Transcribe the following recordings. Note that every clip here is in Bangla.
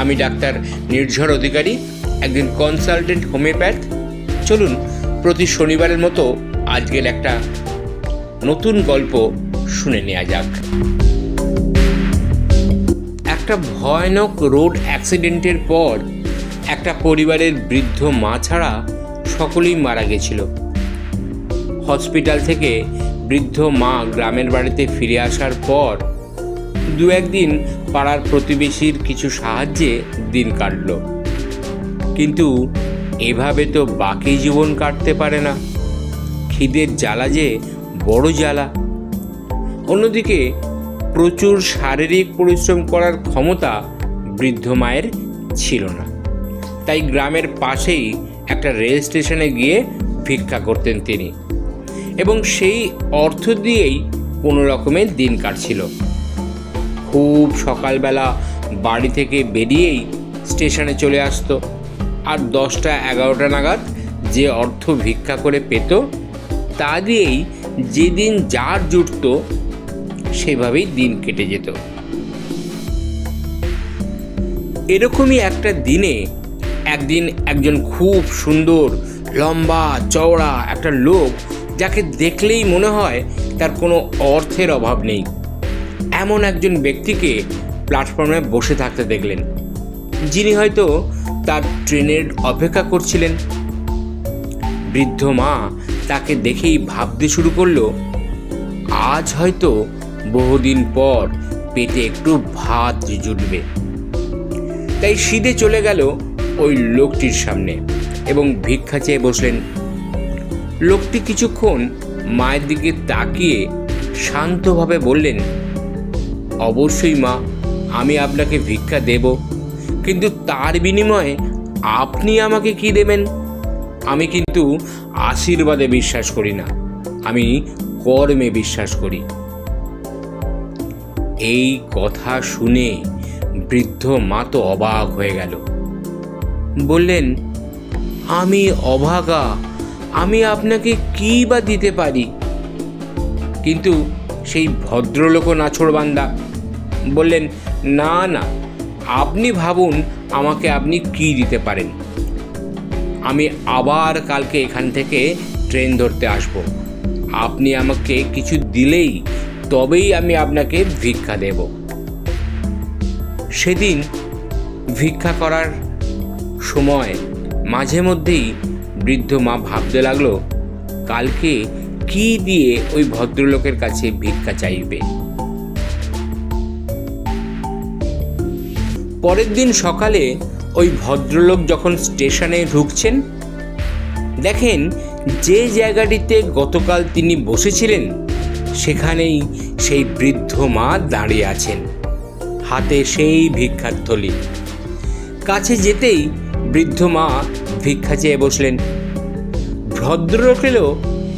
আমি ডাক্তার নির্ঝর অধিকারী, একজন কনসালটেন্ট হোমিওপ্যাথ চলুন, প্রতি শনিবারের মতো আজকের একটা নতুন গল্প শুনে নেওয়া যাক। একটা ভয়ানক রোড অ্যাক্সিডেন্টের পর একটা পরিবারের বৃদ্ধ মা ছাড়া সকলেই মারা গেছিল। হসপিটাল থেকে বৃদ্ধ মা গ্রামের বাড়িতে ফিরে আসার পর দু একদিন পাড়ার প্রতিবেশীর কিছু সাহায্যে দিন কাটল। কিন্তু এভাবে তো বাকি জীবন কাটতে পারে না। খিদের জ্বালা যে বড় জ্বালা। অন্যদিকে প্রচুর শারীরিক পরিশ্রম করার ক্ষমতা বৃদ্ধ মায়ের ছিল না। তাই গ্রামের পাশেই একটা রেল স্টেশনে গিয়ে ভিক্ষা করতেন তিনি। এবং সেই অর্থ দিয়েই কোনো রকমের দিন কাটছিল। খুব সকালবেলা বাড়ি থেকে বেরিয়েই স্টেশনে চলে আসতো। আর দশটা এগারোটা নাগাদ যে অর্থ ভিক্ষা করে পেত, তা দিয়েই যেদিন যার জুটত, সেভাবেই দিন কেটে যেত। এরকমই একটা দিনে একদিন একজন খুব সুন্দর, লম্বা, চওড়া একটা লোক, যাকে দেখলেই মনে হয় তার কোনো অর্থের অভাব নেই। এমন একজন ব্যক্তিকে প্ল্যাটফর্মে বসে থাকতে দেখলেন, যিনি হয়তো তার ট্রেনের অপেক্ষা করছিলেন। বৃদ্ধ মা তাকে দেখেই ভাবতে শুরু করল, আজ হয়তো বহুদিন পর পেটে একটু ভাত জুটবে। তাই সিধে চলে গেল ওই লোকটির সামনে এবং ভিক্ষা চেয়ে বসলেন। লোকটি কিছুক্ষণ মায়ের দিকে তাকিয়ে শান্তভাবে বললেন অবশ্যই মা, আমি আপনাকে ভিক্ষা দেব। কিন্তু তার বিনিময়ে আপনি আমাকে কি দেবেন? আমি কিন্তু আশীর্বাদে বিশ্বাস করি না। আমি কর্মে বিশ্বাস করি। এই কথা শুনে বৃদ্ধ মা তো অবাক হয়ে গেল। বললেন, আমি অভাগা, আমি আপনাকে কী বা দিতে পারি? কিন্তু সেই ভদ্রলোক নাছোড়বান্দা। বললেন, না না, আপনি ভাবুন আমাকে আপনি কি দিতে পারেন। আমি আবার কালকে এখান থেকে ট্রেন ধরতে আসব। আপনি আমাকে কিছু দিলেই তবেই আমি আপনাকে ভিক্ষা দেব। সেদিন ভিক্ষা করার সময় মাঝে মধ্যেই বৃদ্ধ মা ভাবতে লাগল, কালকে কি দিয়ে ওই ভদ্রলোকের কাছে ভিক্ষা চাইবে? পরের দিন সকালে ওই ভদ্রলোক যখন স্টেশনে ঢুকছেন, দেখেন যে জায়গাটিতে গতকাল তিনি বসেছিলেন, সেখানেই সেই বৃদ্ধ মা দাঁড়িয়ে আছেন, হাতে সেই ভিক্ষার থলি। কাছে যেতেই বৃদ্ধ মা ভিক্ষা চেয়ে বসলেন। ভদ্রলোকেরও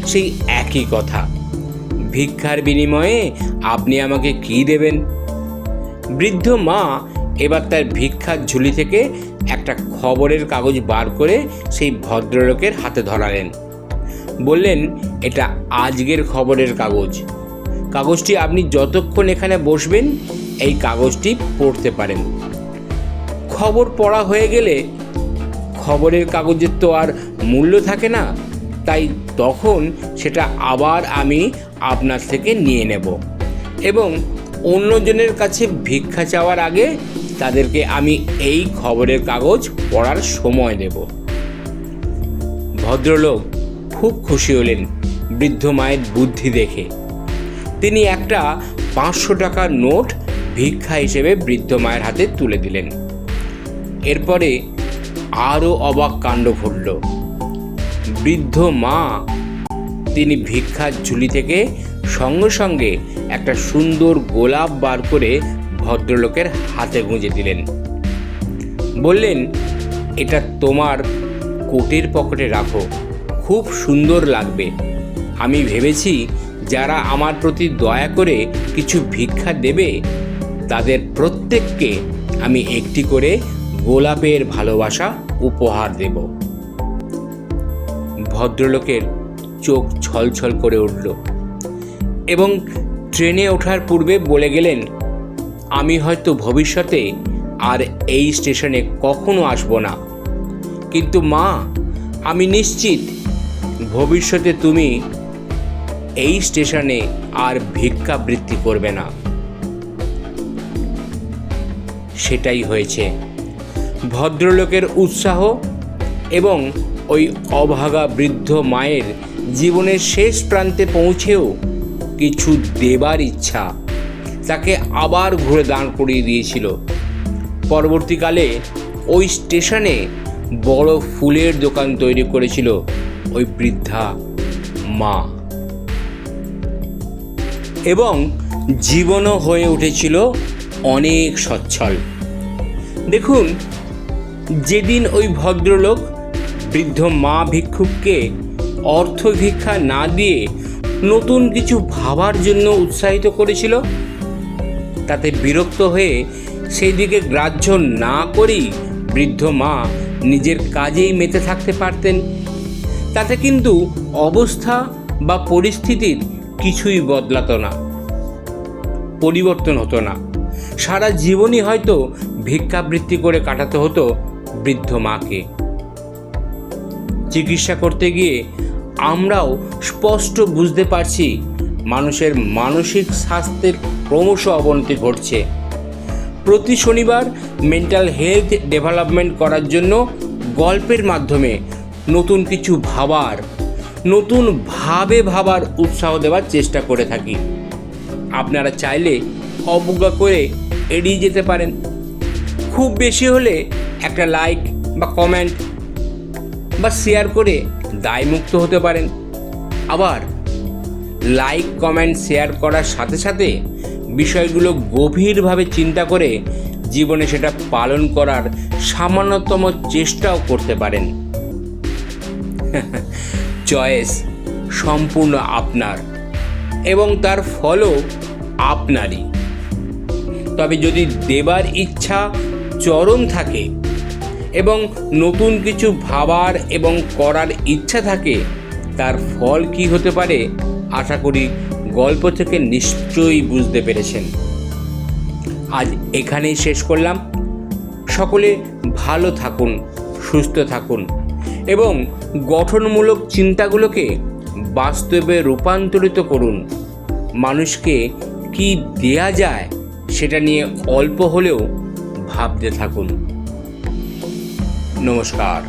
সেই একই কথা, ভিক্ষার বিনিময়ে আপনি আমাকে কি দেবেন? বৃদ্ধ মা এবার তার ভিক্ষার ঝুলি থেকে একটা খবরের কাগজ বার করে সেই ভদ্রলোকের হাতে ধরালেন। বললেন, এটা আজকের খবরের কাগজ। কাগজটি আপনি যতক্ষণ এখানে বসবেন, এই কাগজটি পড়তে পারেন। খবর পড়া হয়ে গেলে খবরের কাগজের তো আর মূল্য থাকে না, তাই তখন সেটা আবার আমি আপনার থেকে নিয়ে নেব। এবং অন্যজনের কাছে ভিক্ষা চাওয়ার আগে তাদেরকে আমি এই খবরের কাগজ পড়ার সময় দেব। ভদ্রলোক খুব খুশি হলেন বৃদ্ধ মায়ের বুদ্ধি দেখে। তিনি একটা পাঁচশো টাকার নোট ভিক্ষা হিসেবে বৃদ্ধ মায়ের হাতে তুলে দিলেন। এরপরে আরও অবাক কাণ্ড ঘটল। বৃদ্ধ মা তিনি ভিক্ষার ঝুলি থেকে সঙ্গে সঙ্গে একটা সুন্দর গোলাপ বার করে ভদ্রলোকের হাতে গুঁজে দিলেন। বললেন, এটা তোমার কোটের পকেটে রাখো, খুব সুন্দর লাগবে। আমি ভেবেছি যারা আমার প্রতি দয়া করে কিছু ভিক্ষা দেবে, তাদের প্রত্যেককে আমি একটি করে গোলাপের ভালোবাসা উপহার দেব। ভদ্রলোকের চোখ ছলছল করে উঠল এবং ট্রেনে ওঠার পূর্বে বলে গেলেন আমি হয়তো ভবিষ্যতে আর এই স্টেশনে কখনো আসব না। কিন্তু মা, আমি নিশ্চিত ভবিষ্যতে তুমি এই স্টেশনে আর ভিক্ষাবৃত্তি করবে না। সেটাই হয়েছে। ভদ্রলোকের উৎসাহ এবং ওই অভাগা বৃদ্ধ মায়ের জীবনের শেষ প্রান্তে পৌঁছেও কিছু দেবার ইচ্ছা। তাকে আবার ঘুরে দাঁড় করিয়ে দিয়েছিল। পরবর্তীকালে ওই স্টেশনে বড় ফুলের দোকান তৈরি করেছিল ওই বৃদ্ধা মা। এবং জীবনও হয়ে উঠেছিল অনেক সচ্ছল। দেখুন, যেদিন ওই ভদ্রলোক বৃদ্ধ মা ভিক্ষুককে অর্থ ভিক্ষা না দিয়ে নতুন কিছু ভাবার জন্য উৎসাহিত করেছিল তাতে বিরক্ত হয়ে সেই দিকে গ্রাহ্য না করেই বৃদ্ধ মা নিজের কাজেই মেতে থাকতে পারতেন। তাতে কিন্তু অবস্থা বা পরিস্থিতির কিছুই বদলাতো না, পরিবর্তন হতো না। সারা জীবনই হয়তো ভিক্ষাবৃত্তি করে কাটাতে হতো বৃদ্ধ মাকে। চিকিৎসা করতে গিয়ে আমরাও স্পষ্ট বুঝতে পারছি মানুষের মানসিক স্বাস্থ্যের ক্রমশ অবনতি ঘটছে। প্রতি শনিবার মেন্টাল হেলথ ডেভেলপমেন্ট করার জন্য গল্পের মাধ্যমে নতুন কিছু ভাবার, নতুন ভাবে ভাবার উৎসাহ দেওয়ার চেষ্টা করে থাকি। আপনারা চাইলে অবজ্ঞা করে এড়িয়ে যেতে পারেন। খুব বেশি হলে একটা লাইক বা কমেন্ট বা শেয়ার করে দায়মুক্ত হতে পারেন। আবার লাইক, কমেন্ট, শেয়ার করার সাথে সাথে বিষয়গুলো গভীরভাবে চিন্তা করে জীবনে সেটা পালন করার সামান্যতম চেষ্টাও করতে পারেন। চয়েস সম্পূর্ণ আপনার এবং তার ফলও আপনারই। তবে যদি দেবার ইচ্ছা চরম থাকে এবং নতুন কিছু ভাবার এবং করার ইচ্ছা থাকে, তার ফল কি হতে পারে? আশা করি গল্প থেকে নিশ্চয়ই বুঝতে পেরেছেন। আজ এখানেই শেষ করলাম। সকলে ভালো থাকুন, সুস্থ থাকুন এবং গঠনমূলক চিন্তাগুলোকে বাস্তবে রূপান্তরিত করুন। মানুষকে কি দেয়া যায় সেটা নিয়ে অল্প হলেও ভাবতে থাকুন। নমস্কার।